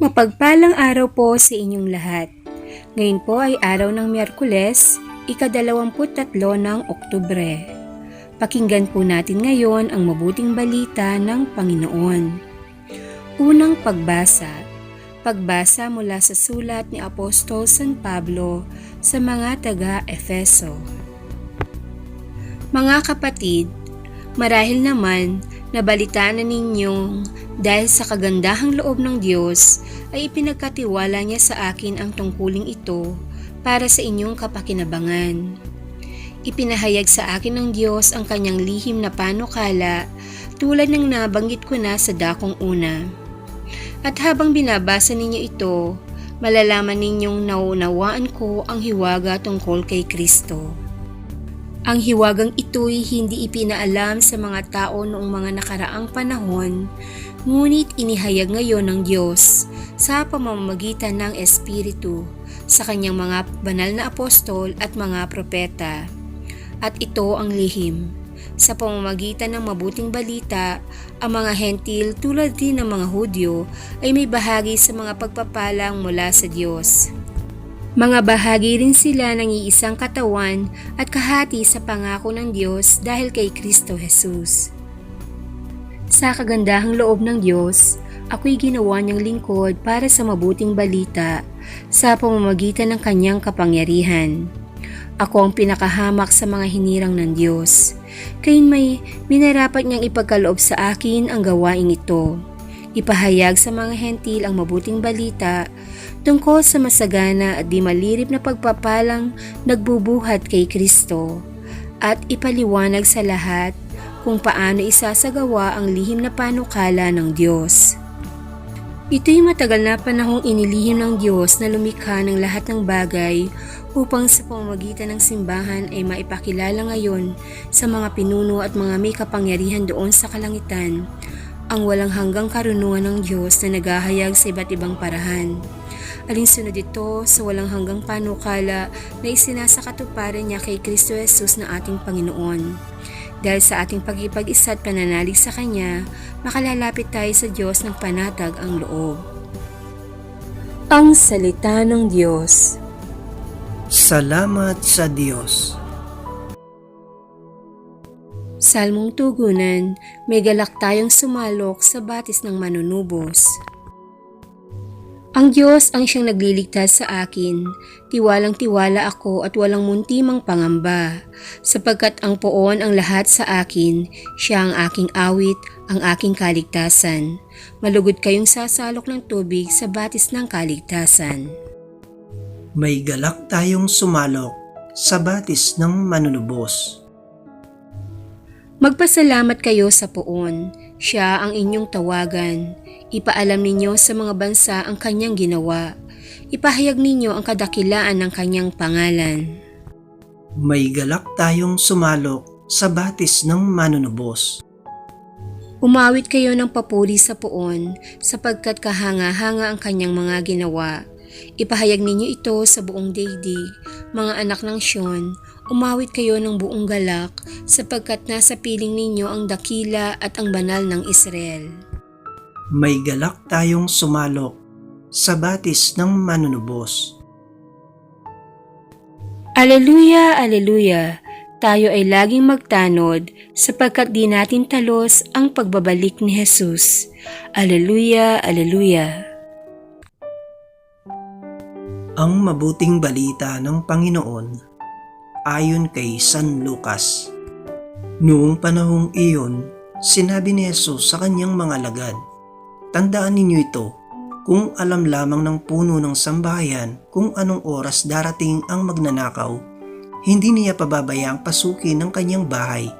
Mapagpalang araw po sa inyong lahat. Ngayon po ay araw ng Miyerkules, ikadalawamput tatlo ng Oktubre. Pakinggan po natin ngayon ang mabuting balita ng Panginoon. Unang pagbasa. Pagbasa mula sa sulat ni Apostol San Pablo sa mga taga-Efeso. Mga kapatid, marahil naman nabalitaan na ninyong dahil sa kagandahang loob ng Diyos ay ipinagkatiwala niya sa akin ang tungkuling ito para sa inyong kapakinabangan. Ipinahayag sa akin ng Diyos ang kanyang lihim na panukala tulad ng nabanggit ko na sa dakong una. At habang binabasa ninyo ito, malalaman ninyong naunawaan ko ang hiwaga tungkol kay Kristo. Ang hiwagang ito'y hindi ipinaalam sa mga tao noong mga nakaraang panahon, ngunit inihayag ngayon ng Diyos sa pamamagitan ng Espiritu sa kanyang mga banal na apostol at mga propeta. At ito ang lihim. Sa pamamagitan ng mabuting balita, ang mga hentil tulad din ng mga Hudyo ay may bahagi sa mga pagpapalang mula sa Diyos. Mga bahagi rin sila ng iisang katawan at kahati sa pangako ng Diyos dahil kay Kristo Jesus. Sa kagandahang loob ng Diyos, ako'y ginawa niyang lingkod para sa mabuting balita sa pamamagitan ng kanyang kapangyarihan. Ako ang pinakahamak sa mga hinirang ng Diyos. Kaya't may minarapat niyang ipagkaloob sa akin ang gawaing ito. Ipahayag sa mga hentil ang mabuting balita tungkol sa masagana at di malirip na pagpapalang nagbubuhat kay Kristo at ipaliwanag sa lahat kung paano isasagawa ang lihim na panukala ng Diyos. Ito'y matagal na panahong inilihim ng Diyos na lumikha ng lahat ng bagay upang sa pamamagitan ng simbahan ay maipakilala ngayon sa mga pinuno at mga may kapangyarihan doon sa kalangitan ang walang hanggang karunungan ng Diyos na naghahayag sa iba't ibang parahan. Alinsunod ito sa walang hanggang panukala na isinasakatuparan niya kay Kristo Jesus na ating Panginoon. Dahil sa ating pag-ipag-isa at pananalig sa Kanya, makalalapit tayo sa Diyos ng panatag ang loob. Ang Salita ng Diyos Salamat sa Diyos. Salmong Tugunan, may galak tayong sumalok sa batis ng manunubos. Ang Diyos ang siyang nagliligtas sa akin, tiwalang tiwala ako at walang muntimang pangamba, sapagkat ang poon ang lahat sa akin, siya ang aking awit, ang aking kaligtasan. Malugod kayong sasalok ng tubig sa batis ng kaligtasan. May galak tayong sumalok sa batis ng manunubos. Magpasalamat kayo sa poon, siya ang inyong tawagan. Ipaalam ninyo sa mga bansa ang kanyang ginawa. Ipahayag ninyo ang kadakilaan ng kanyang pangalan. May galak tayong sumalok sa batis ng manunubos. Umawit kayo ng papuri sa poon sapagkat kahanga-hanga ang kanyang mga ginawa. Ipahayag ninyo ito sa buong daigdig, mga anak ng Sion, umawit kayo ng buong galak sapagkat nasa piling ninyo ang dakila at ang banal ng Israel. May galak tayong sumalok sa batis ng manunubos. Aleluya, aleluya! Tayo ay laging magtanod sapagkat di natin talos ang pagbabalik ni Jesus. Aleluya, aleluya! Ang mabuting balita ng Panginoon ayon kay San Lucas. Noong panahong iyon, sinabi ni Jesus sa kanyang mga lagad, Tandaan ninyo ito, kung alam lamang ng puno ng sambahayan kung anong oras darating ang magnanakaw, hindi niya pababayang pasukin ng kanyang bahay.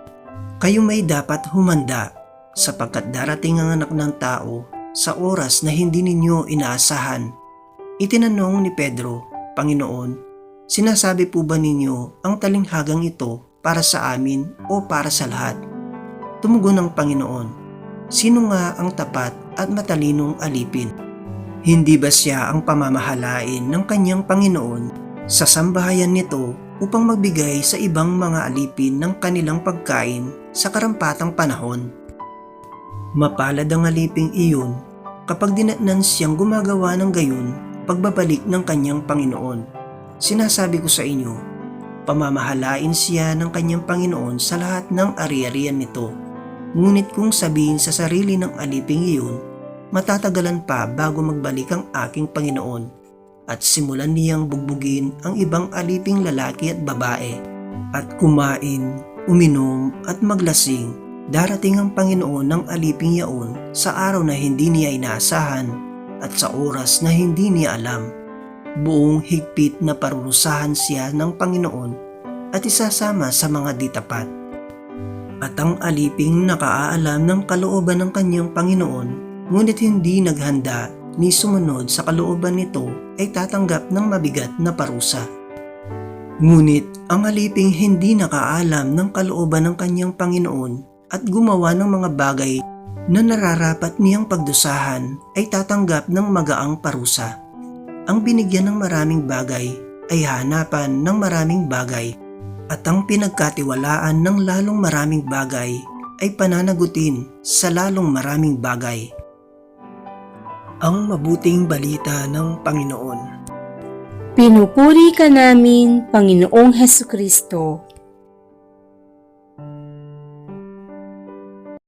Kayo may dapat humanda sapagkat darating ang anak ng tao sa oras na hindi ninyo inaasahan Itinanong ni Pedro, Panginoon, sinasabi po ba ninyo ang talinghagang ito para sa amin o para sa lahat? Tumugon ang Panginoon, sino nga ang tapat at matalinong alipin? Hindi ba siya ang pamamahalain ng kanyang Panginoon sa sambahayan nito upang magbigay sa ibang mga alipin ng kanilang pagkain sa karampatang panahon? Mapalad ang aliping iyon kapag dinatnan siyang gumagawa ng gayon pagbabalik ng kanyang Panginoon. Sinasabi ko sa inyo, pamamahalain siya ng kanyang Panginoon sa lahat ng ari-arian nito. Ngunit kung sabihin sa sarili ng aliping iyon, matatagalan pa bago magbalik ang aking Panginoon at simulan niyang bugbugin ang ibang aliping lalaki at babae at kumain, uminom at maglasing. Darating ang Panginoon ng aliping yaon sa araw na hindi niya inaasahan at sa oras na hindi niya alam. Buong higpit na parurusahan siya ng Panginoon at isasama sa mga ditapat. At ang aliping nakaalam ng kalooban ng kanyang Panginoon, ngunit hindi naghanda ni sumunod sa kalooban nito ay tatanggap ng mabigat na parusa. Ngunit ang aliping hindi nakaalam ng kalooban ng kanyang Panginoon at gumawa ng mga bagay na nararapat niyang pagdusahan ay tatanggap ng magaang parusa. Ang binigyan ng maraming bagay ay hanapan ng maraming bagay at ang pinagkatiwalaan ng lalong maraming bagay ay pananagutin sa lalong maraming bagay. Ang mabuting balita ng Panginoon. Pinupuri ka namin, Panginoong Heso Kristo.